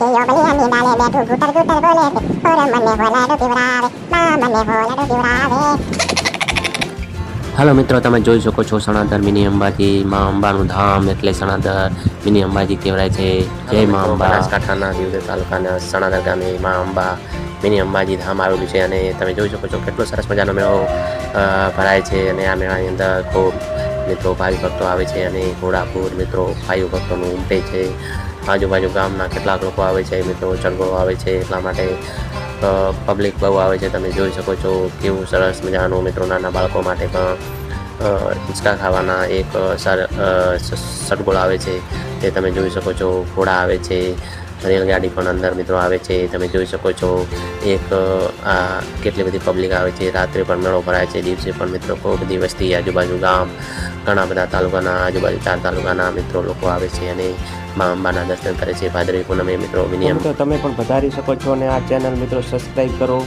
કે યો બલિયાની ડાલે બેઠું ગુટર ગુટર બોલે છે ઓર મને ભોલાડો પીવડાવે મા મને ભોલાડો પીવડાવે હાલો મિત્રો તમે જોઈ શકો છો સણાદર મિની અંબાજી મા અંબાનું ધામ એટલે સણાદર મિની અંબાજી કહેવાય છે. જય મા અંબા. બનાસકાંઠાના દિવદર તાલુકાના સણાદર ગામે મા અંબા મિની અંબાજી ધામ આવેલું છે અને તમે જોઈ શકો છો કેટલો સરસ મજાનો મેળો ભરાય છે અને આ મેળાની અંદર ખૂબ મિત્રો ભાઈ ભક્તો આવે છે અને ઘોડાપુર મિત્રો ભાઈઓ ભક્તોનું ઉમટે છે. આજુબાજુ ગામના કેટલાક લોકો આવે છે, મિત્રો ચણગો આવે છે, એટલા માટે પબ્લિક બહુ આવે છે. તમે જોઈ શકો છો કેવું સરસ મજાનું મિત્રો નાના બાળકો માટે પણ હિંચકા ખાવાના એક સર સટગોળ આવે છે. તે તમે જોઈ શકો છો, ઘોડા આવે છે રેલગાડી પણ અંદર મિત્રો આવે છે, તમે જોઈ શકો છો, એક, આ કેટલી બધી પબ્લિક આવે છે, રાત્રે પણ મેળો ભરાય છે, દિવસે પણ મિત્રો ખૂબ બધી વસ્તી આજુબાજુ ગામ, ઘણા બધા તાલુકાના આજુબાજુ ચાર તાલુકાના મિત્રો લોકો આવે છે અને મા અંબાના દર્શન કરે છે. ભાદરવી પૂનમે મિત્રો વિનિયમ તમે પણ વધારી શકો છો અને આ ચેનલ મિત્રો સબસ્ક્રાઈબ કરો.